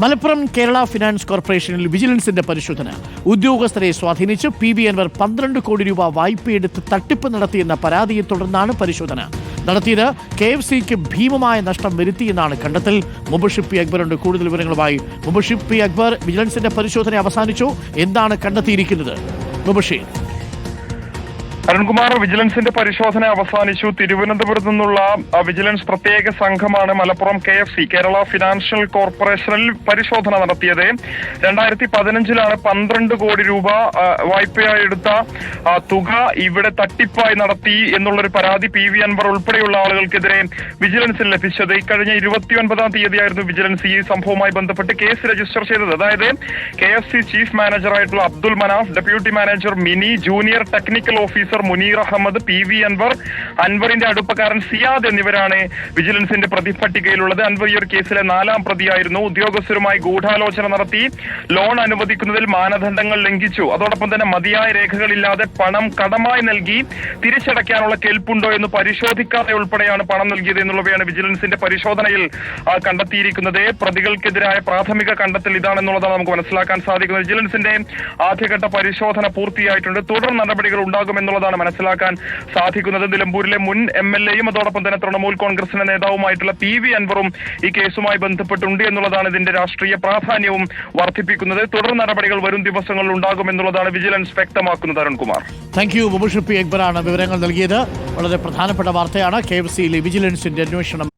Malappuram Kerala finance കോർപ്പറേഷനിൽ വിജിലൻസിന്റെ പരിശോധന. ഉദ്യോഗസ്ഥരെ സ്വാധീനിച്ച് പി ബി അൻവർ പന്ത്രണ്ട് കോടി രൂപ വായ്പയെടുത്ത് തട്ടിപ്പ് നടത്തിയെന്ന പരാതിയെ തുടർന്നാണ് പരിശോധന. നടത്തിയത് കെ എഫ് സിക്ക് ഭീമമായ നഷ്ടം വരുത്തിയെന്നാണ് കണ്ടെത്തൽ. മുബഷിപ്പി അക്ബറുണ്ട്. കൂടുതൽ വിവരങ്ങളുമായി മുബഷിപ്പി അക്ബർ വിജിലൻസിന്റെ പരിശോധന അവസാനിച്ചു. എന്താണ് കണ്ടെത്തിയിരിക്കുന്നത്? മുബഷിർ. അരുൺകുമാർ വിജിലൻസിന്റെ പരിശോധന അവസാനിച്ചു. തിരുവനന്തപുരത്ത് നിന്നുള്ള വിജിലൻസ് പ്രത്യേക സംഘമാണ് Malappuram K F C Kerala financial കോർപ്പറേഷനിൽ പരിശോധന നടത്തിയത്. രണ്ടായിരത്തി പതിനഞ്ചിലാണ് പന്ത്രണ്ട് കോടി രൂപ വായ്പയായി എടുത്ത തുക ഇവിടെ തട്ടിപ്പായി നടത്തി എന്നുള്ളൊരു പരാതി പി വി അൻവർ ഉൾപ്പെടെയുള്ള ആളുകൾക്കെതിരെ വിജിലൻസിൽ ലഭിച്ചത്. ഇക്കഴിഞ്ഞ ഇരുപത്തിയൊൻപതാം തീയതിയായിരുന്നു വിജിലൻസ് ഈ സംഭവവുമായി ബന്ധപ്പെട്ട് കേസ് രജിസ്റ്റർ ചെയ്തത്. അതായത് K F C chief മാനേജറായിട്ടുള്ള Abdul Manaf deputy manager Mini junior technical officer Muneer Ahammed P V Anvar അൻവറിന്റെ അടുപ്പക്കാരൻ സിയാദ് എന്നിവരാണ് വിജിലൻസിന്റെ പ്രതിപട്ടികയിലുള്ളത് അൻവർ ഈ ഒരു കേസിലെ നാലാം പ്രതിയായിരുന്നു. ഉദ്യോഗസ്ഥരുമായി ഗൂഢാലോചന നടത്തി ലോൺ അനുവദിക്കുന്നതിൽ മാനദണ്ഡങ്ങൾ ലംഘിച്ചു. അതോടൊപ്പം തന്നെ മതിയായ രേഖകളില്ലാതെ പണം കടമായി നൽകി തിരിച്ചടയ്ക്കാനുള്ള കെൽപ്പുണ്ടോ എന്ന് പരിശോധിക്കാതെ ഉൾപ്പെടെയാണ് പണം നൽകിയത് എന്നുള്ളവയാണ് വിജിലൻസിന്റെ പരിശോധനയിൽ കണ്ടെത്തിയിരിക്കുന്നത്. പ്രതികൾക്കെതിരായ പ്രാഥമിക കണ്ടെത്തൽ ഇതാണെന്നുള്ളതാണ് നമുക്ക് മനസ്സിലാക്കാൻ സാധിക്കുന്നത്. വിജിലൻസിന്റെ ആദ്യഘട്ട പരിശോധന പൂർത്തിയായിട്ടുണ്ട്. തുടർ നടപടികൾ ഉണ്ടാകുമെന്നുള്ളതാണ് മനസ്സിലാക്കാൻ സാധിക്കുന്നത്. നിലമ്പൂരിലെ മുൻ എം എൽ എയും അതോടൊപ്പം തന്നെ തൃണമൂൽ കോൺഗ്രസിന്റെ നേതാവുമായിട്ടുള്ള പി വി അൻവറും ഈ കേസുമായി ബന്ധപ്പെട്ടുണ്ട് എന്നുള്ളതാണ് ഇതിന്റെ രാഷ്ട്രീയ പ്രാധാന്യവും വർദ്ധിപ്പിക്കുന്നത്. തുടർ നടപടികൾ വരും ദിവസങ്ങളിൽ ഉണ്ടാകും എന്നുള്ളതാണ് വിജിലൻസ് വ്യക്തമാക്കുന്നത് Arunkumar. Thank you Mubashir P അക്ബറാണ് വിവരങ്ങൾ നൽകിയത്. വളരെ പ്രധാനപ്പെട്ട വാർത്തയാണ് കെ എഫ് സിയിലെ വിജിലൻസിന്റെ അന്വേഷണം.